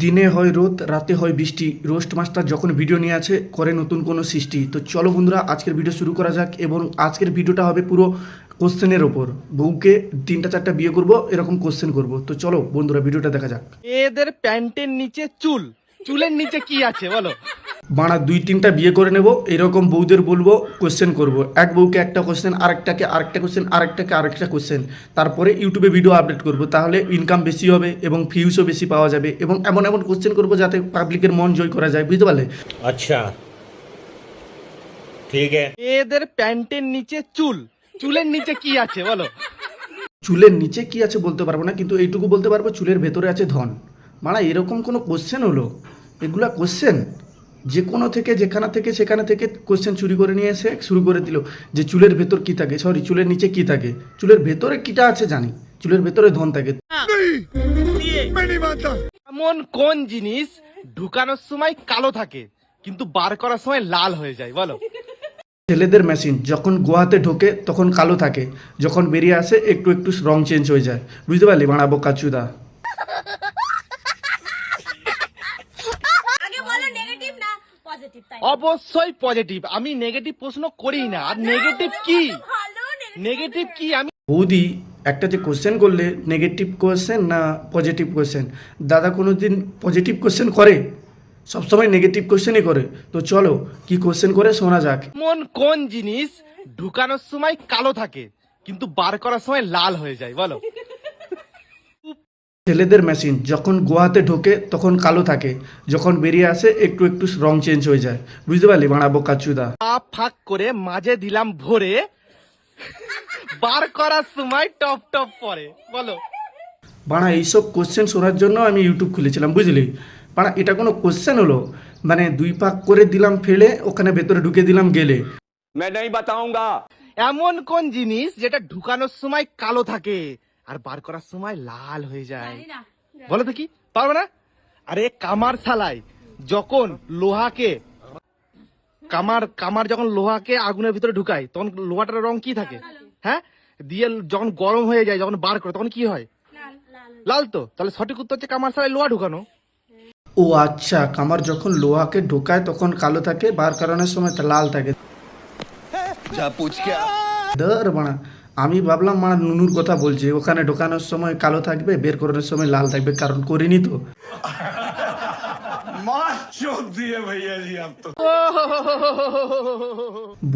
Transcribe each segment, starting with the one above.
দিনে হয় রোদ, রাতে হয় বৃষ্টি। রোস্ট মাস্টার যখন ভিডিও নিয়ে আছে, করে নতুন কোনো সৃষ্টি। তো চলো বন্ধুরা, আজকের ভিডিও শুরু করা যাক এবং আজকের ভিডিওটা হবে পুরো কোশ্চেনের ওপর। বউকে তিনটা, চারটা বিয়ে করব, এরকম কোশ্চেন করব। তো চলো বন্ধুরা, ভিডিওটা দেখা যাক। এদের প্যান্টের নিচে চুল। চুলের নিচে কি আছে বলো। বাড়া দুই তিনটা বিয়ে করে নেব এরকম বউদের বলব কোশ্চেন করব। এক বউকে একটা কোশ্চেন আরেকটাকে আরেকটা কোশ্চেন আরেকটাকে আরেকটা কোশ্চেন তারপরে ইউটিউবে ভিডিও আপডেট করব তাহলে ইনকাম বেশি হবে এবং ফিউজও বেশি পাওয়া যাবে এবং এমন এমন কোশ্চেন করব যাতে পাবলিকের মন জয় করা যায় বুঝতে পারলে? আচ্ছা। ঠিক আছে। এদের প্যান্টের নিচে চুল। চুলের নিচে কি আছে বলো। চুলের নিচে কি আছে বলতে পারব না কিন্তু এইটুকু বলতে পারব চুলের ভেতরে আছে ধন। মানা এরকম কোনো কোশ্চেন হলো? এগুলা কোশ্চেন যে কোনো থেকে যেখানে থেকে সেখানে থেকে কোশ্চেন চুরি করে নিয়ে এসে শুরু করে দিল। যে চুলের ভেতর কি থাকে? সরি চুলের নিচে কি থাকে? চুলের ভেতরে কিটা আছে জানি? চুলের ভেতরে ধন থাকে। এমন কোন জিনিস ঢুকানোর সময় কালো থাকে কিন্তু বার করার সময় লাল হয়ে যায় বলো? ছেলেদের মেশিন যখন গোয়াতে ঢোকে তখন কালো থাকে। যখন বেরিয়ে আসে একটু একটু রং চেঞ্জ হয়ে যায়। বুঝতে পারলি? বাড়াবো কাচুদা আগে বলো নেগেটিভ না পজিটিভ তাই অবশ্যই পজিটিভ আমি নেগেটিভ প্রশ্ন করি না। আর নেগেটিভ কি? নেগেটিভ কি? আমি বৌদি একটা যে কোশ্চেন করলে নেগেটিভ কোশ্চেন না পজিটিভ কোশ্চেন দাদা কোনো দিন পজিটিভ কোশ্চেন করে? সবসময় নেগেটিভ কোশ্চেনই করে। তো চলো কি কোশ্চেন করে শোনা যাক। এমন কোন জিনিস ঢুকানোর সময় কালো থাকে কিন্তু বার করার সময় লাল হয়ে যায় বলো? ছেলেদের মেশিন যখন গোয়াতে ঢোকে তখন কালো থাকে যখন বেরিয়ে আসে একটু একটু রং চেঞ্জ হয়ে যায়। বুঝতে পারলি? বানাবো কাচুদা। আপ ফাঁক করে মাঝে দিলাম ভরে বার করার সময় টপ টপ পরে। বলো। বাড়া এইসব কোশ্চেন শোনার জন্য আমি ইউটিউব খুলেছিলাম বুঝলি? বাড়া এটা কোনো কোশ্চেন হলো? মানে দুই পাক করে দিলাম ফেলে ওখানে ভেতরে ঢুকে দিলাম গেলে। এমন কোন জিনিস যেটা ঢুকানোর সময় কালো থাকে? আর বার করার সময় লাল হয়ে যায়। বলো তো কি পারবে না? আরে কামার শালায় যখন লোহাকে কামার কামার যখন লোহাকে আগুনের ভিতরে ঢুকায় তখন লোহাটার রং কি থাকে? হ্যাঁ? দিয়ে যখন গরম হয়ে যায় যখন বার করে তখন কি হয়? লাল। তো। তাহলে সঠিক উত্তর হচ্ছে কামার শালায় লোহা ঢুকানো। ও আচ্ছা কামার যখন লোহাকে ঢোকায় তখন কালো থাকে বার কারণের সময় তা লাল থাকে। ধর বাড়া। আমি ভাবলাম মা নুনুর কথা বলছে। ওখানে ঢোকানোর সময় কালো থাকবে বের করানোর সময় লাল থাকবে কারণ করিনি তো।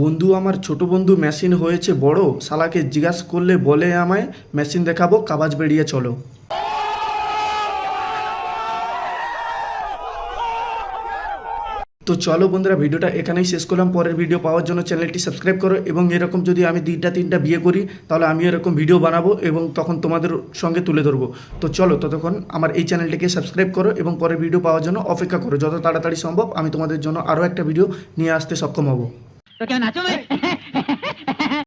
বন্ধু আমার ছোট বন্ধু মেশিন হয়েছে বড়। শালাকে জিজ্ঞাসা করলে বলে আমায় মেশিন দেখাবো কাবাজ বেরিয়ে চলো। তো চলো বন্ধুরা, ভিডিওটা এখানেই শেষ করলাম। পরের ভিডিও পাওয়ার জন্য চ্যানেলটি সাবস্ক্রাইব করো এবং এরকম যদি আমি দুইটা তিনটা বিয়ে করি, তাহলে আমি এরকম ভিডিও বানাবো এবং তখন তোমাদের সঙ্গে তুলে ধরবো। তো চলো ততক্ষণ আমার এই চ্যানেলটিকে সাবস্ক্রাইব করো এবং পরের ভিডিও পাওয়ার জন্য অপেক্ষা করো। যত তাড়াতাড়ি সম্ভব আমি তোমাদের জন্য আরও একটা ভিডিও নিয়ে আসতে সক্ষম হব।